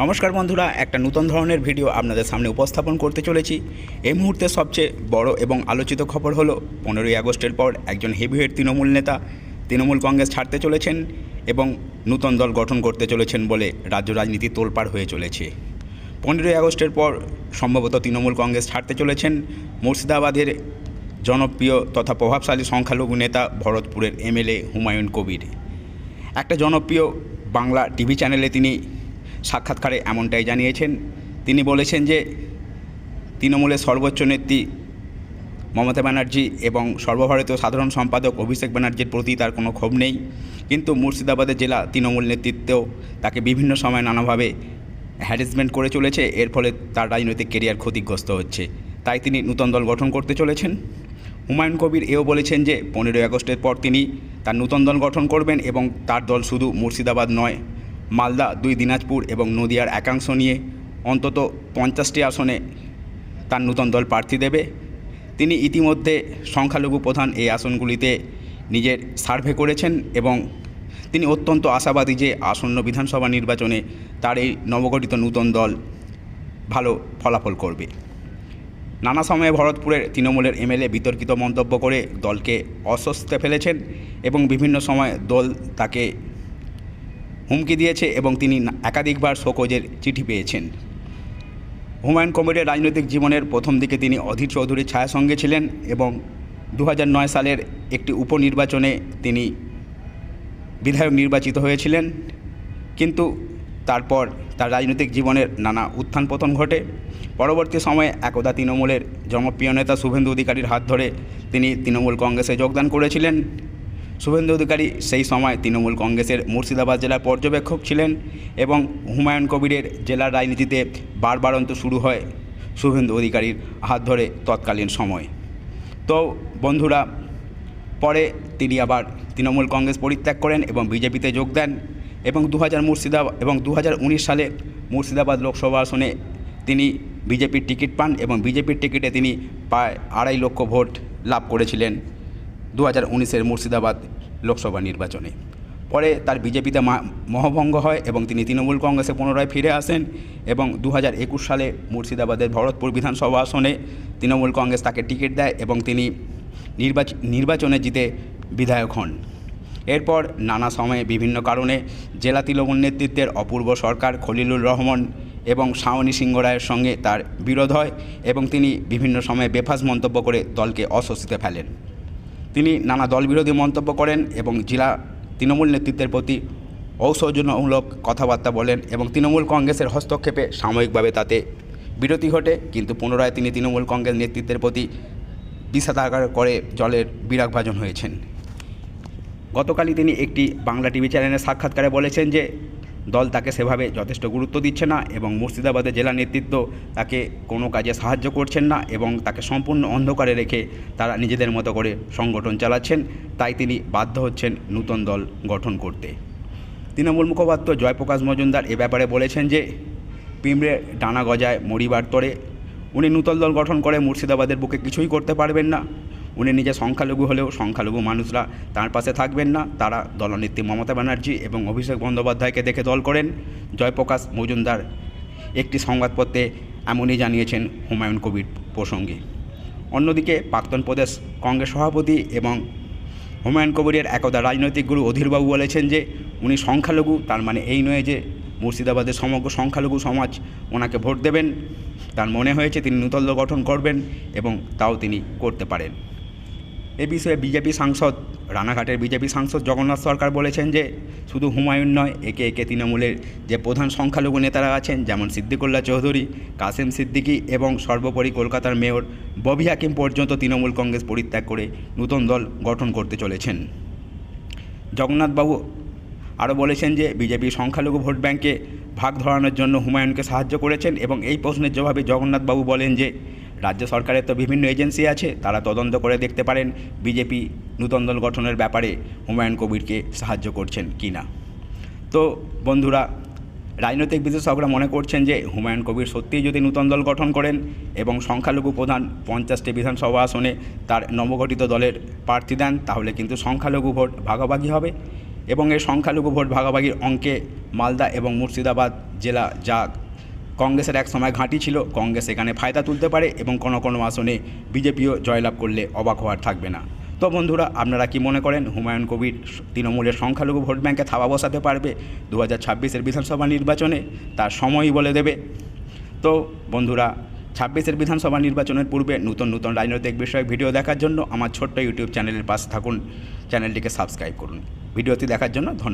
নমস্কার বন্ধুরা, একটা নতুন ধরনের ভিডিও আপনাদের সামনে উপস্থাপন করতে চলেছি। এই মুহূর্তে সবচেয়ে বড় এবং আলোচিত খবর হলো, পনেরোই আগস্টের পর একজন হেভিওয়েট তৃণমূল নেতা তৃণমূল কংগ্রেস ছাড়তে চলেছেন এবং নূতন দল গঠন করতে চলেছেন বলে রাজ্য রাজনীতি তোলপাড় হয়ে চলেছে। পনেরোই আগস্টের পর সম্ভবত তৃণমূল কংগ্রেস ছাড়তে চলেছেন মুর্শিদাবাদের জনপ্রিয় তথা প্রভাবশালী সংখ্যালঘু নেতা ভরতপুরের এমএলএ হুমায়ুন কবির। একটা জনপ্রিয় বাংলা টিভি চ্যানেলে তিনি সাক্ষাৎকারে এমনটাই জানিয়েছেন। তিনি বলেছেন যে, তৃণমূলের সর্বোচ্চ নেত্রী মমতা ব্যানার্জি এবং সর্বভারতীয় সাধারণ সম্পাদক অভিষেক ব্যানার্জির প্রতি তার কোনো ক্ষোভ নেই। কিন্তু মুর্শিদাবাদের জেলা তৃণমূল নেতৃত্বেও তাকে বিভিন্ন সময় নানাভাবে হ্যারাসমেন্ট করে চলেছে। এর ফলে তার রাজনৈতিক কেরিয়ার ক্ষতিগ্রস্ত হচ্ছে। তাই তিনি নূতন দল গঠন করতে চলেছেন। হুমায়ুন কবির এও বলেছেন যে, পনেরোই আগস্টের পর তিনি তার নূতন দল গঠন করবেন এবং তার দল শুধু মুর্শিদাবাদ নয় মালদা, দুই দিনাজপুর এবং নদিয়ার একাংশ নিয়ে অন্তত পঞ্চাশটি আসনে তার নূতন দল প্রার্থী দেবে। তিনি ইতিমধ্যে সংখ্যালঘু প্রধান এই আসনগুলিতে নিজের সার্ভে করেছেন এবং তিনি অত্যন্ত আশাবাদী যে আসন্ন বিধানসভা নির্বাচনে তার এই নবগঠিত নূতন দল ভালো ফলাফল করবে। নানা সময়ে ভরতপুরের তৃণমূলের এমএলএ বিতর্কিত মন্তব্য করে দলকে অস্বস্তিতে ফেলেছেন এবং বিভিন্ন সময় দল তাকে হুমকি দিয়েছে এবং তিনি একাধিকবার শোকজের চিঠি পেয়েছেন। হুমায়ুন কবিরের রাজনৈতিক জীবনের প্রথম দিকে তিনি অধীর চৌধুরীর ছায়া সঙ্গে ছিলেন এবং দু হাজার নয় সালের একটি উপনির্বাচনে তিনি বিধায়ক নির্বাচিত হয়েছিলেন। কিন্তু তারপর তার রাজনৈতিক জীবনের নানা উত্থান পতন ঘটে। পরবর্তী সময়ে একদা তৃণমূলের জনপ্রিয় নেতা শুভেন্দু অধিকারীর হাত ধরে তিনি তৃণমূল কংগ্রেসে যোগদান করেছিলেন। শুভেন্দু অধিকারী সেই সময় তৃণমূল কংগ্রেসের মুর্শিদাবাদ জেলার পর্যবেক্ষক ছিলেন এবং হুমায়ুন কবিরের জেলার রাজনীতিতে বারবারন্ত শুরু হয় শুভেন্দু অধিকারীর হাত ধরে তৎকালীন সময়। তো বন্ধুরা, পরে তিনি আবার তৃণমূল কংগ্রেস পরিত্যাগ করেন এবং বিজেপিতে যোগ দেন এবং দু হাজার মুর্শিদাবাদ এবং দু হাজার উনিশ সালে মুর্শিদাবাদ লোকসভা আসনে তিনি বিজেপির টিকিট পান এবং বিজেপির টিকিটে তিনি প্রায় আড়াই লক্ষ ভোট লাভ করেছিলেন। দু হাজার উনিশের মুর্শিদাবাদ লোকসভা নির্বাচনে। পরে তার বিজেপিতে মহাভঙ্গ হয় এবং তিনি তৃণমূল কংগ্রেসে পুনরায় ফিরে আসেন এবং দু হাজার একুশ সালে মুর্শিদাবাদের ভরতপুর বিধানসভা আসনে তৃণমূল কংগ্রেস তাকে টিকিট দেয় এবং তিনি নির্বাচ- নির্বাচনে জিতে বিধায়ক হন। এরপর নানা সময়ে বিভিন্ন কারণে জেলা তৃণমূল নেতৃত্বের অপূর্ব সরকার খলিলুর রহমান এবং শাওনি সিংহ রায়ের সঙ্গে তার বিরোধ হয় এবং তিনি বিভিন্ন সময়ে বেফাস মন্তব্য করে দলকে অস্বস্তিতে ফেলেন। তিনি নানা দলবিরোধী মন্তব্য করেন এবং জেলা তৃণমূল নেতৃত্বের প্রতি ঔষধজনমূলক কথাবার্তা বলেন এবং তৃণমূল কংগ্রেসের হস্তক্ষেপে সাময়িকভাবে তাতে বিরতি ঘটে, কিন্তু পুনরায় তিনি তৃণমূল কংগ্রেস নেতৃত্বের প্রতি বিষাদাগার করে জলের বিরাগভাজন হয়েছেন। গতকালই তিনি একটি বাংলা টিভি চ্যানেলে সাক্ষাৎকারে বলেছেন যে দল তাকে সেভাবে যথেষ্ট গুরুত্ব দিচ্ছে না এবং মুর্শিদাবাদে জেলা নেতৃত্ব তাকে কোনো কাজে সাহায্য করছেন না এবং তাকে সম্পূর্ণ অন্ধকারে রেখে তারা নিজেদের মতো করে সংগঠন চালাচ্ছেন। তাই তিনি বাধ্য হচ্ছেন নূতন দল গঠন করতে। তৃণমূল মুখপাত্র জয়প্রকাশ মজুমদার এ ব্যাপারে বলেছেন যে পিঁমড়ে ডানা গজায় মরিবার তরে উনি নূতন দল গঠন করে মুর্শিদাবাদের বুকে কিছুই করতে পারবেন না। উনি নিজে সংখ্যালঘু হলেও সংখ্যালঘু মানুষরা তার পাশে থাকবেন না। তারা দলনেত্রী মমতা ব্যানার্জি এবং অভিষেক বন্দ্যোপাধ্যায়কে দেখে দল করেন। জয়প্রকাশ মজুমদার একটি সংবাদপত্রে এমনই জানিয়েছেন হুমায়ুন কবির প্রসঙ্গে। অন্যদিকে প্রাক্তন প্রদেশ কংগ্রেস সভাপতি এবং হুমায়ুন কবিরের একদা রাজনৈতিক গুরু অধীরবাবু বলেছেন যে, উনি সংখ্যালঘু, তার মানে এই নয় যে মুর্শিদাবাদের সমগ্র সংখ্যালঘু সমাজ ওনাকে ভোট দেবেন। তার মনে হয়েছে তিনি নূতন গঠন করবেন এবং তাও তিনি করতে পারেন। এ বিষয়ে বিজেপি সাংসদ, রানাঘাটের বিজেপি সাংসদ জগন্নাথ সরকার বলেছেন যে, শুধু হুমায়ুন নয়, একে একে তৃণমূলের যে প্রধান সংখ্যালঘু নেতারা আছেন, যেমন সিদ্দিকুল্লা চৌধুরী, কাসেম সিদ্দিকী এবং সর্বোপরি কলকাতার মেয়র ববি হাকিম পর্যন্ত তৃণমূল কংগ্রেস পরিত্যাগ করে নতুন দল গঠন করতে চলেছেন। জগন্নাথবাবু আরও বলেছেন যে, বিজেপি সংখ্যালঘু ভোট ব্যাংকে ভাগ ধরানোর জন্য হুমায়ুনকে সাহায্য করেছেন এবং এই প্রশ্নের জবাবে জগন্নাথবাবু বলেন যে রাজ্য সরকারের তো বিভিন্ন এজেন্সি আছে, তারা তদন্ত করে দেখতে পারেন বিজেপি নূতন দল গঠনের ব্যাপারে হুমায়ুন কবিরকে সাহায্য করছেন কি না। তো বন্ধুরা, রাজনৈতিক বিশেষজ্ঞরা মনে করছেন যে হুমায়ুন কবির সত্যিই যদি নূতন দল গঠন করেন এবং সংখ্যালঘু প্রধান পঞ্চাশটি বিধানসভা আসনে তার নবগঠিত দলের প্রার্থী দেন, তাহলে কিন্তু সংখ্যালঘু ভোট ভাগাভাগি হবে এবং এই সংখ্যালঘু ভোট ভাগাভাগির অঙ্কে মালদা এবং মুর্শিদাবাদ জেলা যা কংগ্রেসের এক সময় ঘাঁটি ছিল। কংগ্রেস এখানে ফায়দা তুলতে পারে এবং কোনো কোনো আসনে বিজেপিও জয়লাভ করলে অবাক হওয়ার থাকবে না। তো বন্ধুরা, আপনারা কি মনে করেন হুমায়ুন কবির তৃণমূলের সংখ্যালঘু ভোট ব্যাংকে থাবা বসাতে পারবে দু হাজার ছাব্বিশের বিধানসভা নির্বাচনে? তার সময়ই বলে দেবে। তো বন্ধুরা, ছাব্বিশের বিধানসভা নির্বাচনের পূর্বে নতুন নতুন রাজনৈতিক বিষয়ে ভিডিও দেখার জন্য আমার ছোট্ট ইউটিউব চ্যানেলের পাশে থাকুন। চ্যানেলটিকে সাবস্ক্রাইব করুন। ভিডিওটি দেখার জন্য ধন্যবাদ।